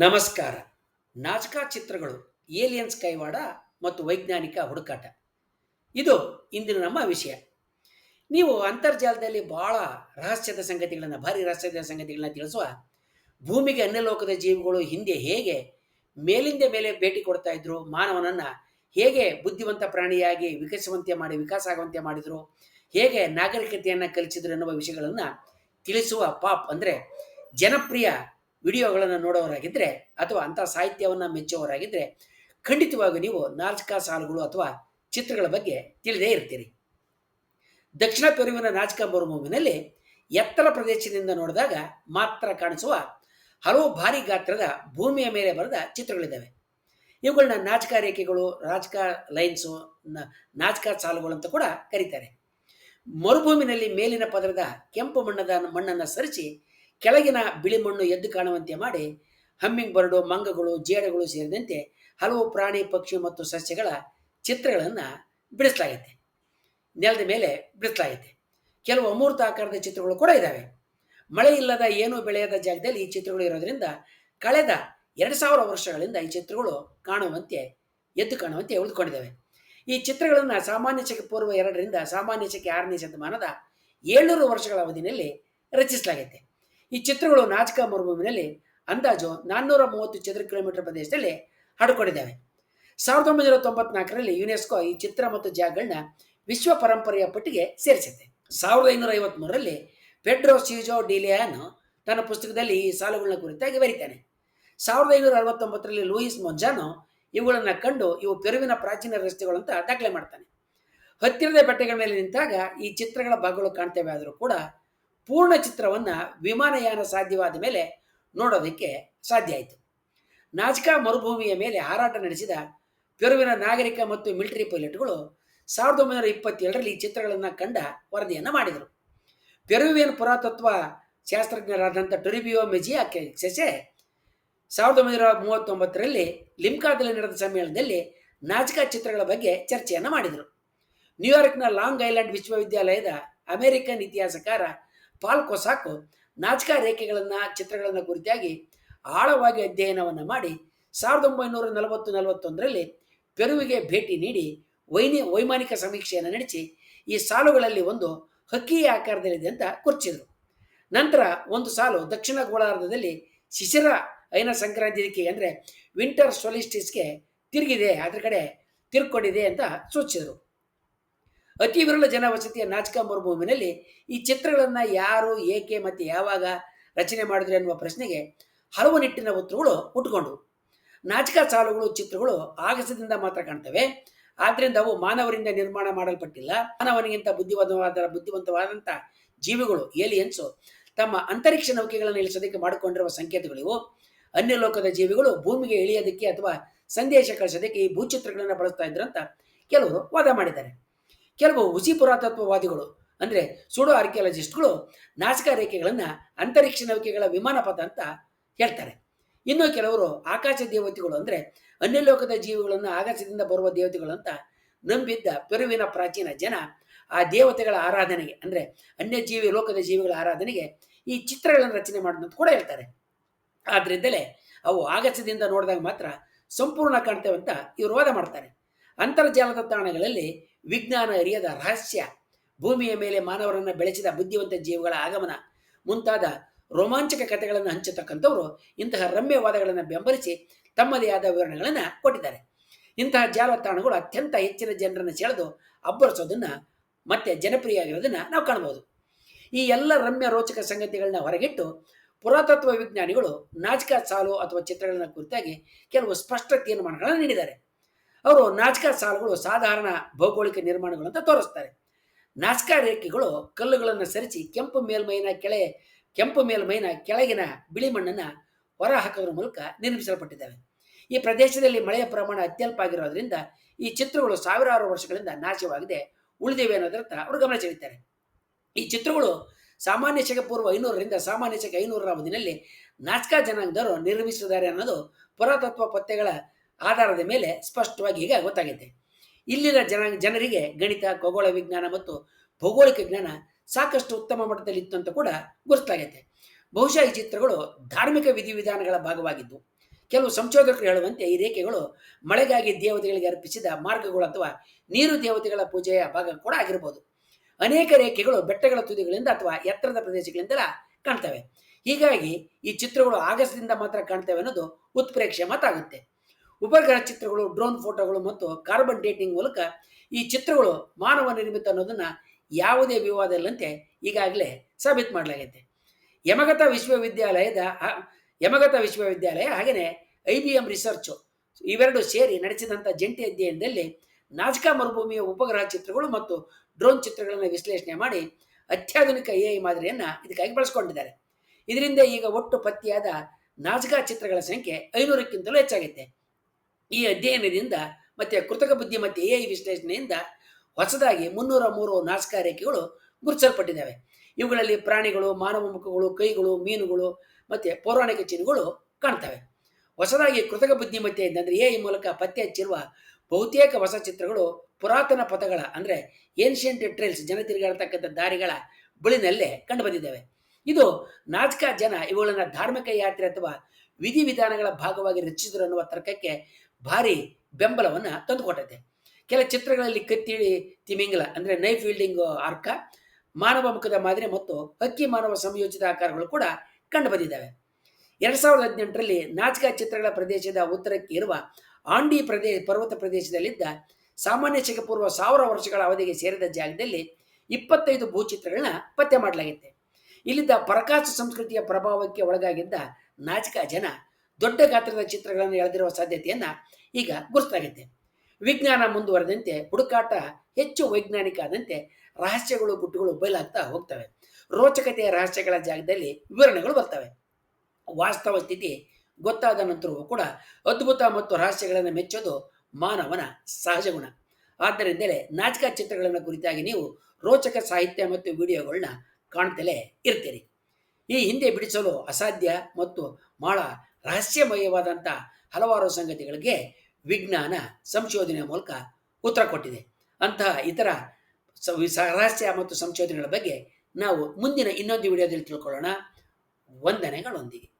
ನಮಸ್ಕಾರ. ನಾಜಕಾ ಚಿತ್ರಗಳು ಏಲಿಯನ್ಸ್ ಕೈವಾಡ ಮತ್ತು ವೈಜ್ಞಾನಿಕ ಹುಡುಕಾಟ. ಇದು ಇಂದಿನ ನಮ್ಮ ವಿಷಯ. ನೀವು ಅಂತರ್ಜಾಲದಲ್ಲಿ ಬಹಳ ರಹಸ್ಯದ ಸಂಗತಿಗಳನ್ನು, ಭಾರಿ ರಹಸ್ಯದ ಸಂಗತಿಗಳನ್ನ ತಿಳಿಸುವ ಭೂಮಿಗೆ ಅನ್ಯಲೋಕದ ಜೀವಿಗಳು ಹಿಂದೆ ಹೇಗೆ ಮೇಲಿಂದ ಮೇಲೆ ಭೇಟಿ ಕೊಡ್ತಾ ಇದ್ರು, ಮಾನವನನ್ನ ಹೇಗೆ ಬುದ್ಧಿವಂತ ಪ್ರಾಣಿಯಾಗಿ ವಿಕಸಿಸುವಂತೆ ಮಾಡಿ, ವಿಕಾಸ ಆಗುವಂತೆ ಮಾಡಿದ್ರು, ಹೇಗೆ ನಾಗರಿಕತೆಯನ್ನು ಕಲಿಸಿದ್ರು ಎನ್ನುವ ವಿಷಯಗಳನ್ನು ತಿಳಿಸುವ ಪಾಪ್ ಅಂದರೆ ಜನಪ್ರಿಯ ವಿಡಿಯೋಗಳನ್ನು ನೋಡೋರಾಗಿದ್ದರೆ ಅಥವಾ ಅಂಥ ಸಾಹಿತ್ಯವನ್ನು ಮೆಚ್ಚುವವರಾಗಿದ್ದರೆ ಖಂಡಿತವಾಗಿ ನೀವು ನಾಲ್ಕ ಸಾಲುಗಳು ಅಥವಾ ಚಿತ್ರಗಳ ಬಗ್ಗೆ ತಿಳಿದೇ ಇರ್ತೀರಿ. ದಕ್ಷಿಣ ಪೆರುವಿನ ನಾಜಕ ಮರುಭೂಮಿನಲ್ಲಿ ಎತ್ತರ ಪ್ರದೇಶದಿಂದ ನೋಡಿದಾಗ ಮಾತ್ರ ಕಾಣಿಸುವ ಹಲವು ಭಾರಿ ಗಾತ್ರದ ಭೂಮಿಯ ಮೇಲೆ ಬರೆದ ಚಿತ್ರಗಳಿದ್ದಾವೆ. ಇವುಗಳನ್ನ ನಾಚಕ ರೇಖೆಗಳು ರಾಜಕ ಲೈನ್ಸು ನಾಚಕ ಸಾಲುಗಳು ಅಂತ ಕೂಡ ಕರೀತಾರೆ. ಮರುಭೂಮಿನಲ್ಲಿ ಮೇಲಿನ ಪದರದ ಕೆಂಪು ಮಣ್ಣದ ಮಣ್ಣನ್ನು ಸರಿಸಿ ಕೆಳಗಿನ ಬಿಳಿ ಮಣ್ಣು ಎದ್ದು ಕಾಣುವಂತೆ ಮಾಡಿ ಹಮ್ಮಿಂಗ್ ಬರ್ಡು, ಮಂಗಗಳು, ಜೇಡಗಳು ಸೇರಿದಂತೆ ಹಲವು ಪ್ರಾಣಿ, ಪಕ್ಷಿ ಮತ್ತು ಸಸ್ಯಗಳ ಚಿತ್ರಗಳನ್ನು ಬಿಡಿಸಲಾಗುತ್ತೆ ನೆಲದ ಮೇಲೆ ಬಿಡಿಸಲಾಗುತ್ತೆ ಕೆಲವು ಅಮೂರ್ತ ಆಕಾರದ ಚಿತ್ರಗಳು ಕೂಡ ಇದ್ದಾವೆ ಮಳೆ ಇಲ್ಲದ, ಏನೂ ಬೆಳೆಯದ ಜಾಗದಲ್ಲಿ ಈ ಚಿತ್ರಗಳು ಇರೋದ್ರಿಂದ ಕಳೆದ ಎರಡು ಸಾವಿರ ವರ್ಷಗಳಿಂದ ಈ ಚಿತ್ರಗಳು ಕಾಣುವಂತೆ, ಎದ್ದು ಕಾಣುವಂತೆ ಉಳಿದುಕೊಂಡಿದ್ದಾವೆ. ಈ ಚಿತ್ರಗಳನ್ನು ಸಾಮಾನ್ಯ ಶಕೆ ಪೂರ್ವ ಎರಡರಿಂದ ಸಾಮಾನ್ಯ ಶಕೆ ಆರನೇ ಶತಮಾನದ ಏಳ್ನೂರು ವರ್ಷಗಳ ಅವಧಿಯಲ್ಲಿ ರಚಿಸಲಾಗೈತೆ. ಈ ಚಿತ್ರಗಳು ನಾಚಿಕ ಮರುಭೂಮಿನಲ್ಲಿ ಅಂದಾಜು ನಾನ್ನೂರ ಮೂವತ್ತು ಚದರ ಕಿಲೋಮೀಟರ್ ಪ್ರದೇಶದಲ್ಲಿ ಹರಡಿಕೊಂಡಿದ್ದಾವೆ. ಸಾವಿರದ ಒಂಬೈನೂರ ತೊಂಬತ್ನಾಲ್ಕರಲ್ಲಿ ಯುನೆಸ್ಕೋ ಈ ಚಿತ್ರ ಮತ್ತು ಜಾಗಗಳನ್ನ ವಿಶ್ವ ಪರಂಪರೆಯ ಪಟ್ಟಿಗೆ ಸೇರಿಸಿದೆ. ಸಾವಿರದ ಐನೂರ ಐವತ್ಮೂರರಲ್ಲಿ ಪೆಡ್ರೋ ಸಿಜೋ ಡಿಲಿಯಾನ್ ತನ್ನ ಪುಸ್ತಕದಲ್ಲಿ ಈ ಸಾಲುಗಳನ್ನ ಕುರಿತಾಗಿ ಬರೀತಾನೆ. ಸಾವಿರದ ಐನೂರ ಅರವತ್ತೊಂಬತ್ತರಲ್ಲಿ ಲೂಯಿಸ್ ಮೊಂಜಾನೋ ಇವುಗಳನ್ನು ಕಂಡು ಇವು ಪೆರುವಿನ ಪ್ರಾಚೀನ ರಸ್ತೆಗಳು ಅಂತ ದಾಖಲೆ ಮಾಡ್ತಾನೆ. ಹತ್ತಿರದ ಬೆಟ್ಟಗಳ ಮೇಲೆ ನಿಂತಾಗ ಈ ಚಿತ್ರಗಳ ಭಾಗಗಳು ಕಾಣ್ತೇವೆ ಆದರೂ ಕೂಡ ಪೂರ್ಣ ಚಿತ್ರವನ್ನು ವಿಮಾನಯಾನ ಸಾಧ್ಯವಾದ ಮೇಲೆ ನೋಡೋದಕ್ಕೆ ಸಾಧ್ಯ ಆಯಿತು. ನಾಜ್ಕಾ ಮರುಭೂಮಿಯ ಮೇಲೆ ಹಾರಾಟ ನಡೆಸಿದ ಪೆರುವಿನ ನಾಗರಿಕ ಮತ್ತು ಮಿಲಿಟರಿ ಪೈಲಟ್ಗಳು ಸಾವಿರದ ಒಂಬೈನೂರ ಇಪ್ಪತ್ತೇಳರಲ್ಲಿ ಈ ಚಿತ್ರಗಳನ್ನು ಕಂಡ ವರದಿಯನ್ನು ಮಾಡಿದರು. ಪೆರುವಿಯನ್ ಪುರಾತತ್ವ ಶಾಸ್ತ್ರಜ್ಞರಾದಂಥ ಟೊರಿಬಿಯೋ ಮೆಜಿಯಾ ಸೆಸೆ ಸಾವಿರದ ಒಂಬೈನೂರ ಮೂವತ್ತೊಂಬತ್ತರಲ್ಲಿ ಲಿಮ್ಕಾದಲ್ಲಿ ನಡೆದ ಸಮ್ಮೇಳನದಲ್ಲಿ ನಾಜ್ಕಾ ಚಿತ್ರಗಳ ಬಗ್ಗೆ ಚರ್ಚೆಯನ್ನು ಮಾಡಿದರು. ನ್ಯೂಯಾರ್ಕ್ನ ಲಾಂಗ್ ಐಲ್ಯಾಂಡ್ ವಿಶ್ವವಿದ್ಯಾಲಯದ ಅಮೆರಿಕನ್ ಇತಿಹಾಸಕಾರ ಪಾಲ್ ಸಾಕು. ನಾಚಿಕಾ ರೇಖೆಗಳನ್ನು, ಚಿತ್ರಗಳನ್ನು ಕುರಿತಾಗಿ ಆಳವಾಗಿ ಅಧ್ಯಯನವನ್ನು ಮಾಡಿ ಸಾವಿರದ ಒಂಬೈನೂರ ನಲವತ್ತು ನಲವತ್ತೊಂದರಲ್ಲಿ ಪೆರುವಿಗೆ ಭೇಟಿ ನೀಡಿ ವೈನಿ, ವೈಮಾನಿಕ ಸಮೀಕ್ಷೆಯನ್ನು ನಡೆಸಿ ಈ ಸಾಲುಗಳಲ್ಲಿ ಒಂದು ಹಕ್ಕಿ ಆಕಾರದಲ್ಲಿದೆ ಅಂತ ಕುರ್ಚಿದರು ನಂತರ ಒಂದು ಸಾಲು ದಕ್ಷಿಣ ಗೋಳಾರ್ಧದಲ್ಲಿ ಶಿಶಿರ ಐನ ಸಂಕ್ರಾಂತಿ ಅಂದರೆ ವಿಂಟರ್ ಸೊಲಿಸ್ಟಿಸ್ಗೆ ತಿರುಗಿದೆ, ಅದರ ಕಡೆ ತಿರ್ಕೊಂಡಿದೆ ಅಂತ ಸೂಚಿಸಿದರು. ಅತಿ ವಿರಳ ಜನವಸತಿಯ ನಾಚಿಕ ಮರುಭೂಮಿನಲ್ಲಿ ಈ ಚಿತ್ರಗಳನ್ನು ಯಾರು, ಏಕೆ ಮತ್ತು ಯಾವಾಗ ರಚನೆ ಮಾಡಿದ್ರು ಅನ್ನುವ ಪ್ರಶ್ನೆಗೆ ಹಲವು ನಿಟ್ಟಿನ ಉತ್ತರಗಳು ಹುಟ್ಟುಕೊಂಡವು ನಾಚಿಕ ಸಾಲುಗಳು, ಚಿತ್ರಗಳು ಆಗಸದಿಂದ ಮಾತ್ರ ಕಾಣ್ತವೆ. ಆದ್ದರಿಂದ ಅವು ಮಾನವರಿಂದ ನಿರ್ಮಾಣ ಮಾಡಲ್ಪಟ್ಟಿಲ್ಲ. ಮಾನವನಿಗಿಂತ ಬುದ್ಧಿವಂತವಾದ ಬುದ್ಧಿವಂತವಾದಂಥ ಜೀವಿಗಳು, ಏಲಿಯನ್ಸು ತಮ್ಮ ಅಂತರಿಕ್ಷ ನೌಕೆಗಳನ್ನು ಇಳಿಸೋದಕ್ಕೆ ಮಾಡಿಕೊಂಡಿರುವ ಸಂಕೇತಗಳಿವು. ಅನ್ಯ ಲೋಕದ ಜೀವಿಗಳು ಭೂಮಿಗೆ ಇಳಿಯೋದಕ್ಕೆ ಅಥವಾ ಸಂದೇಶ ಕಳಿಸೋದಕ್ಕೆ ಈ ಭೂಚಿತ್ರಗಳನ್ನು ಬಳಸ್ತಾ ಅಂತ ಕೆಲವರು ವಾದ ಮಾಡಿದ್ದಾರೆ. ಕೆಲವು ಹುಸಿ ಪುರಾತತ್ವವಾದಿಗಳು, ಅಂದರೆ ಸುಡೋ ಆರ್ಕಿಯಾಲಜಿಸ್ಟ್ಗಳು ನಾಸಿಕ ರೇಖೆಗಳನ್ನು ಅಂತರಿಕ್ಷ ನೌಕೆಗಳ ವಿಮಾನ ಪಥ ಅಂತ ಹೇಳ್ತಾರೆ. ಇನ್ನು ಕೆಲವರು ಆಕಾಶ ದೇವತೆಗಳು ಅಂದರೆ ಅನ್ಯಲೋಕದ ಜೀವಿಗಳನ್ನು ಆಕಾಶದಿಂದ ಬರುವ ದೇವತೆಗಳು ಅಂತ ನಂಬಿದ್ದ ಪೆರುವಿನ ಪ್ರಾಚೀನ ಜನ ಆ ದೇವತೆಗಳ ಆರಾಧನೆಗೆ, ಅಂದರೆ ಅನ್ಯ ಜೀವಿ ಲೋಕದ ಜೀವಿಗಳ ಆರಾಧನೆಗೆ ಈ ಚಿತ್ರಗಳನ್ನು ರಚನೆ ಮಾಡೋದಂತ ಕೂಡ ಹೇಳ್ತಾರೆ. ಆದ್ದರಿಂದಲೇ ಅವು ಆಗಸದಿಂದ ನೋಡಿದಾಗ ಮಾತ್ರ ಸಂಪೂರ್ಣ ಕಾಣ್ತೇವೆ ಅಂತ ಇವರು ವಾದ ಮಾಡ್ತಾರೆ. ಅಂತರ್ಜಾಲದ ತಾಣಗಳಲ್ಲಿ ವಿಜ್ಞಾನ ಅರಿಯದ ರಹಸ್ಯ. ಭೂಮಿಯ ಮೇಲೆ ಮಾನವರನ್ನು ಬೆಳೆಸಿದ ಬುದ್ಧಿವಂತ ಜೀವಿಗಳ ಆಗಮನ. ಮುಂತಾದ ರೋಮಾಂಚಕ ಕಥೆಗಳನ್ನು ಹಂಚತಕ್ಕಂಥವರು ಇಂತಹ ರಮ್ಯವಾದಗಳನ್ನು ಬೆಂಬಲಿಸಿ ತಮ್ಮದೇ ಆದ ವಿವರಣೆಗಳನ್ನು ಕೊಟ್ಟಿದ್ದಾರೆ. ಇಂತಹ ಜಾಲತಾಣಗಳು ಅತ್ಯಂತ ಹೆಚ್ಚಿನ ಜನರನ್ನು ಸೆಳೆದು ಅಬ್ಬರಿಸೋದನ್ನು ಮತ್ತೆ ಜನಪ್ರಿಯ ಆಗಿರೋದನ್ನು ನಾವು ಕಾಣ್ಬೋದು. ಈ ಎಲ್ಲ ರಮ್ಯ ರೋಚಕ ಸಂಗತಿಗಳನ್ನ ಹೊರಗಿಟ್ಟು ಪುರಾತತ್ವ ವಿಜ್ಞಾನಿಗಳು ನಾಚಿಕ ಸಾಲು ಅಥವಾ ಚಿತ್ರಗಳನ್ನ ಕುರಿತಾಗಿ ಕೆಲವು ಸ್ಪಷ್ಟ ತೀರ್ಮಾನಗಳನ್ನು ನೀಡಿದ್ದಾರೆ. ಅವರು ನಾಚಿಕ ಸಾಲುಗಳು ಸಾಧಾರಣ ಭೌಗೋಳಿಕ ನಿರ್ಮಾಣಗಳು ಅಂತ ತೋರಿಸ್ತಾರೆ. ನಾಚಿಕ ರೇಖೆಗಳು ಕಲ್ಲುಗಳನ್ನು ಸರಿಸಿ ಕೆಂಪು ಮೇಲ್ಮೈನ ಕೆಳೆ ಕೆಂಪು ಮೇಲ್ಮೈನ ಕೆಳಗಿನ ಬಿಳಿ ಮಣ್ಣನ್ನು ಹೊರ ಹಾಕೋದ್ರ ಮೂಲಕ ನಿರ್ಮಿಸಲ್ಪಟ್ಟಿದ್ದಾವೆ. ಈ ಪ್ರದೇಶದಲ್ಲಿ ಮಳೆಯ ಪ್ರಮಾಣ ಅತ್ಯಲ್ಪ ಆಗಿರೋದ್ರಿಂದ ಈ ಚಿತ್ರಗಳು ಸಾವಿರಾರು ವರ್ಷಗಳಿಂದ ನಾಶವಾಗಿದೆ ಉಳಿದಿವೆ ಅನ್ನೋದರತ್ತ ಅವರು ಗಮನ ಸೆಳೀತಾರೆ ಈ ಚಿತ್ರಗಳು ಸಾಮಾನ್ಯ ಶಕ ಪೂರ್ವ ಐನೂರರಿಂದ ಸಾಮಾನ್ಯ ಶಕ ಐನೂರರ ಅವಧಿನಲ್ಲಿ ನಾಚ್ಕಾ ಜನಾಂಗದವರು ನಿರ್ಮಿಸಿದ್ದಾರೆ ಅನ್ನೋದು ಪುರಾತತ್ವ ಪತ್ತೆಗಳ ಆಧಾರದ ಮೇಲೆ ಸ್ಪಷ್ಟವಾಗಿ ಈಗ ಗೊತ್ತಾಗಿದೆ ಇಲ್ಲಿನ ಜನ, ಜನರಿಗೆ ಗಣಿತ, ಖಗೋಳ, ವಿಜ್ಞಾನ ಮತ್ತು ಭೌಗೋಳಿಕ ಜ್ಞಾನ ಸಾಕಷ್ಟು ಉತ್ತಮ ಮಟ್ಟದಲ್ಲಿ ಇತ್ತು ಅಂತ ಕೂಡ ಗುರುತಾಗೈತೆ ಬಹುಶಃ ಈ ಚಿತ್ರಗಳು ಧಾರ್ಮಿಕ ವಿಧಿವಿಧಾನಗಳ ಭಾಗವಾಗಿದ್ದು, ಕೆಲವು ಸಂಶೋಧಕರು ಹೇಳುವಂತೆ ಈ ರೇಖೆಗಳು ಮಳೆಗಾಗಿ ದೇವತೆಗಳಿಗೆ ಅರ್ಪಿಸಿದ ಮಾರ್ಗಗಳು ಅಥವಾ ನೀರು ದೇವತೆಗಳ ಪೂಜೆಯ ಭಾಗ ಕೂಡ ಆಗಿರಬಹುದು ಅನೇಕ ರೇಖೆಗಳು ಬೆಟ್ಟಗಳ ತುದಿಗಳಿಂದ ಅಥವಾ ಎತ್ತರದ ಪ್ರದೇಶಗಳಿಂದೆಲ್ಲ ಕಾಣ್ತವೆ. ಹೀಗಾಗಿ ಈ ಚಿತ್ರಗಳು ಆಗಸದಿಂದ ಮಾತ್ರ ಕಾಣ್ತವೆ ಅನ್ನೋದು ಉತ್ಪ್ರೇಕ್ಷೆ ಮಾತಾಗುತ್ತೆ. ಉಪಗ್ರಹ ಚಿತ್ರಗಳು, ಡ್ರೋನ್ ಫೋಟೋಗಳು ಮತ್ತು ಕಾರ್ಬನ್ ಡೇಟಿಂಗ್ ಮೂಲಕ ಈ ಚಿತ್ರಗಳು ಮಾನವ ನಿರ್ಮಿತ ಅನ್ನೋದನ್ನ ಯಾವುದೇ ವಿವಾದ ಇಲ್ಲಂತೆ ಈಗಾಗಲೇ ಸಾಬೀತು ಮಾಡಲಾಗೈತೆ. ಯಮಗತ ವಿಶ್ವವಿದ್ಯಾಲಯದ ಯಮಗತ ವಿಶ್ವವಿದ್ಯಾಲಯ ಹಾಗೆಯೇ ಐ ಬಿ ಎಂ ರಿಸರ್ಚ್ ಇವೆರಡು ಸೇರಿ ನಡೆಸಿದಂಥ ಜಂಟಿ ಅಧ್ಯಯನದಲ್ಲಿ ನಾಜ್ಕಾ ಮರುಭೂಮಿಯ ಉಪಗ್ರಹ ಚಿತ್ರಗಳು ಮತ್ತು ಡ್ರೋನ್ ಚಿತ್ರಗಳನ್ನು ವಿಶ್ಲೇಷಣೆ ಮಾಡಿ ಅತ್ಯಾಧುನಿಕ ಎ ಐ ಮಾದರಿಯನ್ನು ಇದಕ್ಕಾಗಿ ಬಳಸ್ಕೊಂಡಿದ್ದಾರೆ. ಇದರಿಂದ ಈಗ ಒಟ್ಟು ಪತ್ತೆಯಾದ ನಾಜ್ಕಾ ಚಿತ್ರಗಳ ಸಂಖ್ಯೆ ಐನೂರಕ್ಕಿಂತಲೂ ಹೆಚ್ಚಾಗೈತೆ. ಈ ಅಧ್ಯಯನದಿಂದ ಮತ್ತೆ ಕೃತಕ ಬುದ್ಧಿಮತ್ತೆ ಎ ಐ ವಿಶ್ಲೇಷಣೆಯಿಂದ ಹೊಸದಾಗಿ ಮುನ್ನೂರ ಮೂರು ನಾಸ್ಕಾ ರೇಖೆಗಳು ಗುರುತಿಸಲ್ಪಟ್ಟಿದ್ದಾವೆ. ಇವುಗಳಲ್ಲಿ ಪ್ರಾಣಿಗಳು, ಮಾನವ ಮುಖಗಳು, ಕೈಗಳು, ಮೀನುಗಳು ಮತ್ತೆ ಪೌರಾಣಿಕ ಚಿಹ್ನೆಗಳು ಕಾಣ್ತವೆ. ಹೊಸದಾಗಿ ಕೃತಕ ಬುದ್ಧಿಮತ್ತೆ ಅಂದರೆ ಎ ಐ ಮೂಲಕ ಪತ್ತೆ ಹಚ್ಚಿರುವ ಬಹುತೇಕ ಹೊಸ ಚಿತ್ರಗಳು ಪುರಾತನ ಪಥಗಳ ಅಂದರೆ ಏನ್ಷಿಯಂಟ್ ಟ್ರೇಲ್ಸ್ ಜನ ತಿರುಗಾಡ್ತಕ್ಕಂಥ ದಾರಿಗಳ ಬಳಿನಲ್ಲೇ ಕಂಡುಬಂದಿದ್ದಾವೆ. ಇದು ನಾಜ್ಕಾ ಜನ ಇವುಗಳನ್ನು ಧಾರ್ಮಿಕ ಯಾತ್ರೆ ಅಥವಾ ವಿಧಿವಿಧಾನಗಳ ಭಾಗವಾಗಿ ರಚಿಸಿದರು ಅನ್ನುವ ತರ್ಕಕ್ಕೆ ಭಾರಿ ಬೆಂಬಲವನ್ನು ತಂದುಕೊಟ್ಟೈತೆ ಕೆಲ ಚಿತ್ರಗಳಲ್ಲಿ ಕತ್ತಿ ತಿಮಿಂಗಲ ಅಂದರೆ ನೈಫ್ ಫೀಲ್ಡಿಂಗ್ ಆರ್ಕ, ಮಾನವ ಮುಖದ ಮಾದರಿ ಮತ್ತು ಹಕ್ಕಿ ಮಾನವ ಸಂಯೋಜಿತ ಆಕಾರಗಳು ಕೂಡ ಕಂಡು ಬಂದಿದ್ದಾವೆ. ಎರಡ್ ಸಾವಿರದ ಹದಿನೆಂಟರಲ್ಲಿ ನಾಚಿಕಾ ಚಿತ್ರಗಳ ಪ್ರದೇಶದ ಉತ್ತರಕ್ಕೆ ಇರುವ ಆಂಡಿ ಪ್ರದೇಶ ಪರ್ವತ ಪ್ರದೇಶದಲ್ಲಿದ್ದ ಸಾಮಾನ್ಯ ಶಕಪೂರ್ವ ಸಾವಿರ ವರ್ಷಗಳ ಅವಧಿಗೆ ಸೇರಿದ ಜಾಗದಲ್ಲಿ ಇಪ್ಪತ್ತೈದು ಭೂಚಿತ್ರಗಳನ್ನ ಪತ್ತೆ ಮಾಡಲಾಗಿದೆ ಇಲ್ಲಿದ್ದ ಪರಕಾಸು ಸಂಸ್ಕೃತಿಯ ಪ್ರಭಾವಕ್ಕೆ ಒಳಗಾಗಿದ್ದ ನಾಚಿಕಾ ಜನ ದೊಡ್ಡ ಗಾತ್ರದ ಚಿತ್ರಗಳನ್ನು ಎಳೆದಿರುವ ಸಾಧ್ಯತೆಯನ್ನ ಈಗ ಗುರುತಾಗಿದೆ ವಿಜ್ಞಾನ ಮುಂದುವರೆದಂತೆ ಹುಡುಕಾಟ ಹೆಚ್ಚು ವೈಜ್ಞಾನಿಕ ಆದಂತೆ ರಹಸ್ಯಗಳು, ಗುಟ್ಟುಗಳು ಬಯಲಾಗ್ತಾ ಹೋಗ್ತವೆ. ರೋಚಕತೆಯ ರಹಸ್ಯಗಳ ಜಾಗದಲ್ಲಿ ವಿವರಣೆಗಳು ಬರ್ತವೆ. ವಾಸ್ತವ ಸ್ಥಿತಿ ಗೊತ್ತಾದ ನಂತರವೂ ಕೂಡ ಅದ್ಭುತ ಮತ್ತು ರಹಸ್ಯಗಳನ್ನು ಮೆಚ್ಚೋದು ಮಾನವನ ಸಹಜ ಗುಣ. ಆದ್ದರಿಂದಲೇ ನಾಟಕ ಚಿತ್ರಗಳನ್ನು ಕುರಿತಾಗಿ ನೀವು ರೋಚಕ ಸಾಹಿತ್ಯ ಮತ್ತು ವಿಡಿಯೋಗಳನ್ನ ಕಾಣ್ತಲೇ ಇರ್ತೀರಿ. ಈ ಹಿಂದೆ ಬಿಡಿಸಲು ಅಸಾಧ್ಯ ಮತ್ತು ಬಹಳ ರಹಸ್ಯಮಯವಾದಂಥ ಹಲವಾರು ಸಂಗತಿಗಳಿಗೆ ವಿಜ್ಞಾನ ಸಂಶೋಧನೆಯ ಮೂಲಕ ಉತ್ತರ ಕೊಟ್ಟಿದೆ. ಅಂತಹ ಇತರ ರಹಸ್ಯ ಮತ್ತು ಸಂಶೋಧನೆಗಳ ಬಗ್ಗೆ ನಾವು ಮುಂದಿನ ಇನ್ನೊಂದು ವಿಡಿಯೋದಲ್ಲಿ ತಿಳ್ಕೊಳ್ಳೋಣ. ವಂದನೆಗಳೊಂದಿಗೆ.